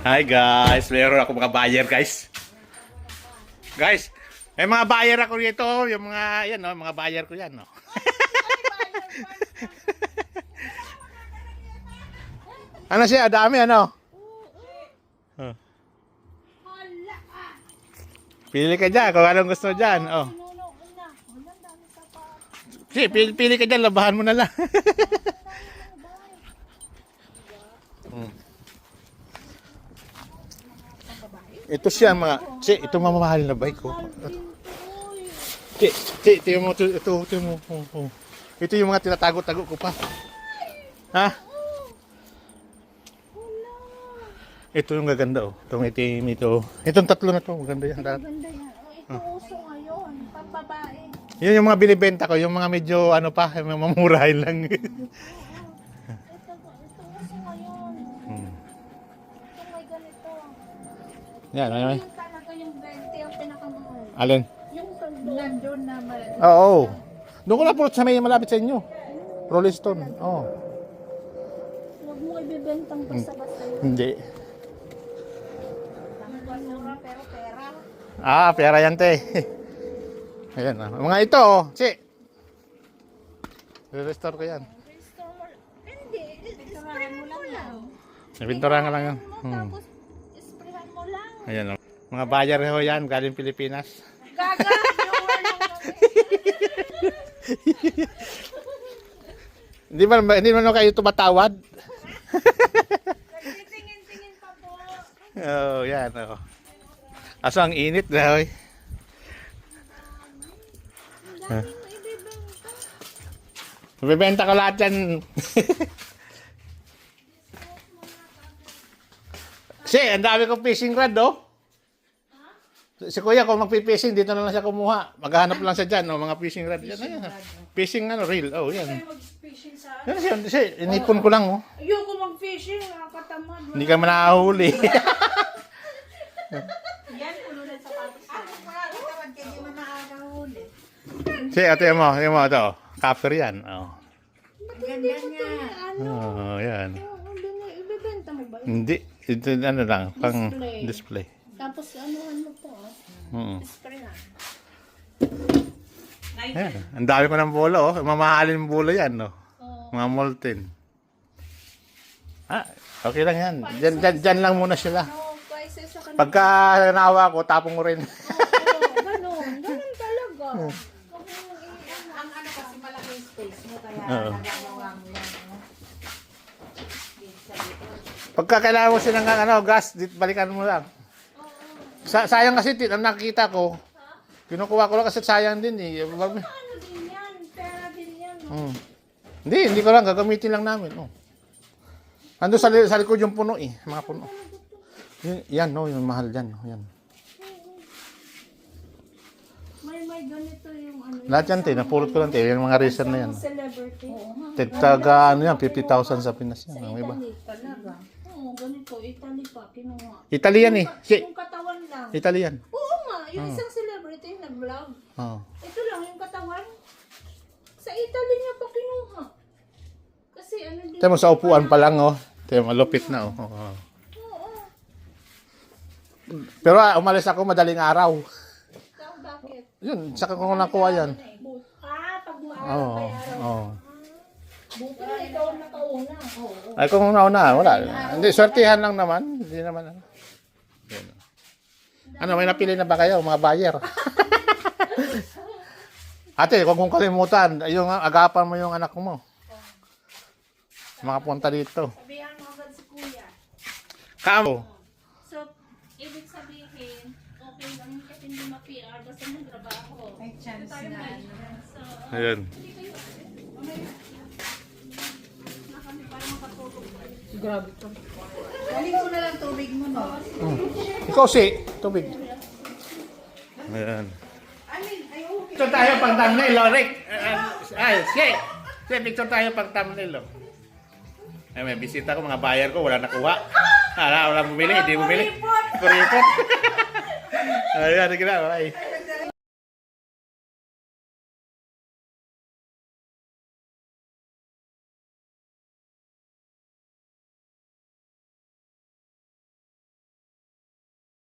Hi guys, meron ako mga buyer guys. Guys, may mga buyer ako dito, yung mga yan no, mga buyer ko yan no. ano siya, dami ano? Oh. Pili ka dyan, kung anong gusto dyan. Oh. Si, pili, pili ka dyan, labahan mo na lang. Ito siya mga, si, ito mamamahal na bike ko. Si, si, ito mo, ito, ito, ito mo. Oh, oh. Ito yung mga tinatago-tago ko pa. Ha? Ito yung gaganda oh. Itong itim ito. Itong tatlo na to, maganda yan. lahat. Ganda yan. Ito uso ngayon. Pambabae. Yun yung mga binibenta ko, yung mga medyo ano pa, yung mga mamurahin lang. Ito, ito uso ngayon. Hmm. Ito may ganito. Yan, ano Yung talaga yung 20 ang pinakamahal. Alin? Yung nandun na may... Oo. Doon ko na po sa may malapit sa inyo. Rolling Stone. Oo. Huwag mo ibibentang basta-basta yun. Hindi. Mura pero pera. Ah, pera yan te. Ayan ah. Mga ito oh. Si. Re-restore ko yan. Restore mo. Hindi. Pinturahan mo lang. Nabintura nga lang yan. Hmm. Tapos, mo lang. Ayan oh. Mga buyer ho yan, galing Pilipinas. Gaga! Viewer lang kami. Hindi man hindi man kayo tumatawad. Nagtitingin-tingin pa po. Oh, yan oh. Aso ang init na ibibenta. Bebenta ko lahat yan. si, ang dami kong fishing rod, oh. Si kuya, kung magpipishing, dito na lang siya kumuha. Maghanap lang siya dyan, oh, mga fishing rod. Yan, ayan. Fishing, ano, reel. Oh, yan. Mag-fishing sa... Yan siya, siya, inipon ko lang, oh. Ayoko mag-fishing, nakakatamad. Hindi ka manahuli. Yan, puno ng sapatos. Ako nakakatamad kaya di mo nakakahuli. si, ate mo, yung mo, ito. Copper yan, oh. Ganda niya. Ano? Oh, yan. Ibibenta mo ba? Hindi, ito, ano lang, pang Display. display. Tapos ano ano po, ah, Mm. spray na. Yan. Ang dami ko ng bola, oh. Mamahalin yung bola yan, no. Oo. Mga molten. Ah, okay lang yan. Diyan, diyan, diyan lang muna sila. Pagka nawa ko, tapong mo rin. Oo, ganun. Ganun talaga. Ang ano kasi malaki yung space mo kaya Oo. nagagawa mo yan. No? Pagka kailangan mo silang ano, gas, dit, balikan mo lang. Sa, sayang kasi, tit, ang nakikita ko, kinukuha ko lang kasi sayang din eh. Wag- Ano din yan? Pera din yan. no? Hmm. Hindi, hindi ko lang, gagamitin lang namin. Oh. Ando sa, li- sa likod yung puno eh, mga puno. Yan, yan no, yung mahal dyan. oh, Yan. May may ganito yung ano. Lahat yan, te, napulot ko lang, te, yung mga reason na yan. Celebrity. Oo nga. Taga, ano yan, 50,000 sa Pinas yan. Ang iba. Italy talaga. Oo. Italy pa. Kinuha. Italian eh. Si, Yung katawan lang. Italian. Oo nga. Yung isang celebrity nag-vlog. Oh. Ito lang yung katawan. Sa Italy niya pa kinuha. Kasi ano din. Tayo mo sa upuan pa lang, oh. Tayo malupit na, oh. Oo. Oo. Pero ah, umalis ako madaling araw. Ikaw bakit? Yun, saka ko nakuha yan. But, ah, pag maaraw Oo. kay araw. Buti na ikaw ang nakauna. Oo. Ay, kung nauna, wala. Hindi, swertihan lang naman. Hindi naman, ano. Yun. Ano, may napili na ba kayo, mga buyer? Ate, kung kung kalimutan, yung agapan mo yung anak mo. Mga punta dito. Sabihan mo agad si kuya. Kamo. So, ibig sabihin, okay lang yung kasi hindi ma-PR basta nagtrabaho. May chance na. So, Ayun. hindi kayo na kami para makatulog. Grabe to. Galing mo na lang tubig mo, no? Ikaw si, tubig. Ayan. Ay. Picture tayo pang thumbnail, oh, Rick. Uh, ay, sige. Sige, picture tayo pang thumbnail, oh. Ay, may bisita ko, mga buyer ko, wala nakuha. Wala, wala bumili, hindi bumili. Kuripot. Ayan, na, bye.